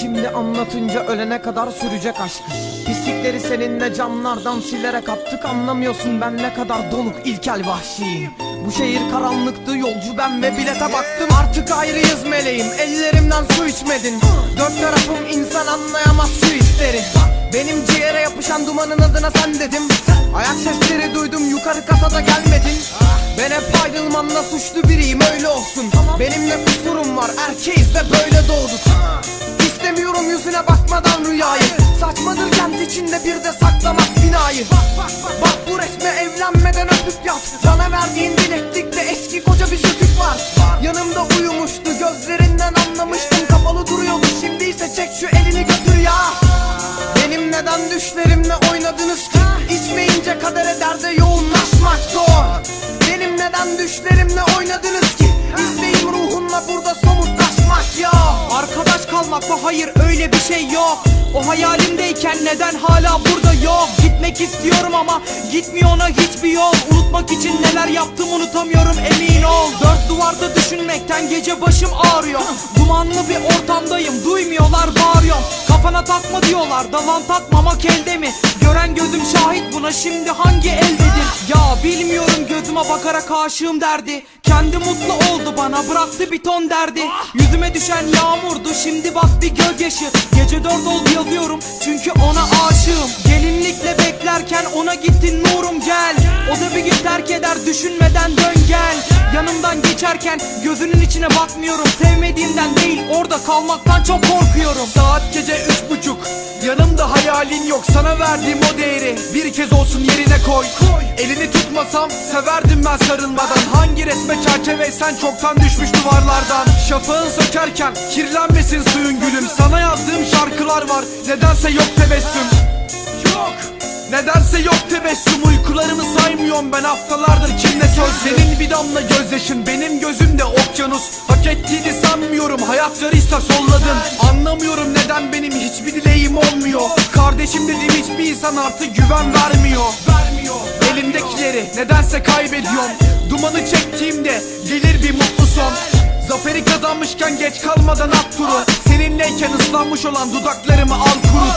Şimdi anlatınca ölene kadar sürecek aşk. Pislikleri seninle camlardan silerek attık Anlamıyorsun ben ne kadar donuk ilkel vahşiyim. Bu şehir karanlıktı yolcu ben ve bilete baktım. Artık ayrıyız meleğim ellerimden su içmedin. Dört tarafım insan anlayamaz şu hisleri Benim ciğere yapışan dumanın adına sen dedim. Ayak sesleri duydum yukarı kasada gelmedin. Ben hep ayrılmanla suçlu biriyim öyle olsun. Benimle kusurum var erkeğiz de böyle doğduk. İstemiyorum yüzüne bakmadan rüyayı. Saçmadır kent içinde bir de saklamak binayı. Bak bu resme evlenmeden öpüp yat. Bana verdiğin bileklikte eski koca bir sökük var. Yanımda uyumuştu gözlerinden anlamıştım Kapalı duruyordu şimdi ise çek şu elini götür ya benim neden düşlerimle oynadınız? Ki İçmeyince kadere derde yoğunlaşmak zor. Benim neden düşlerimle oynadınız ki? İsteğim ruhunla burada somutlaşmak ya Arkadaş kalmak mı? Hayır öyle bir şey yok. O hayalimdeyken neden hala burada yok? Gitmek istiyorum ama gitmiyor ona hiçbir yol neler yaptım unutamıyorum emin ol. Dört duvarda düşünmekten gece başım ağrıyor. Dumanlı bir ortamdayım duymuyorlar bağırıyorum. Kafana takma diyorlar dalan takmamak elde mi? Gören gözüm şahit buna şimdi hangi eldedir Ya bilmiyorum gözüme bakarak aşığım derdi. Kendi mutlu oldu bana bıraktı bir ton derdi. Yüzüme düşen yağmurdu şimdi bak bir gözyaşı. Gece dört oldu yazıyorum çünkü ona aşığım. Gelinlikle beklerken ona gittin nurum gel O da bir gün terk eder düşünmeden dön gel. Yanımdan geçerken gözünün içine bakmıyorum. Sevmediğimden değil orada kalmaktan çok korkuyorum. Saat gece üç buçuk Yanımda hayalin yok. Sana verdiğim o değeri Bir kez olsun yerine koy. Elini tutmasam severdim ben sarılmadan. Hangi resme çerçeveysen çoktan düşmüş duvarlardan. Şafağın sökerken kirlenmesin suyun gülüm. Sana yazdığım şarkılar var nedense yok tebessüm. Yok Nedense yok tebessüm uykularımı saymıyorum ben. Haftalardır kimle söz? Senin bir damla gözyaşın benim gözümde okyanus. Hak ettiğini sanmıyorum hayatlarıysa solladın. Anlamıyorum neden benim hiçbir dileğim olmuyor. Kardeşim dediğim hiçbir insan artık güven vermiyor. Vermiyor Elimdekileri nedense kaybediyorum. Dumanı çektiğimde gelir bir mutlu son. Zaferi kazanmışken geç kalmadan at turu. Seninleyken ıslanmış olan dudaklarımı al kurut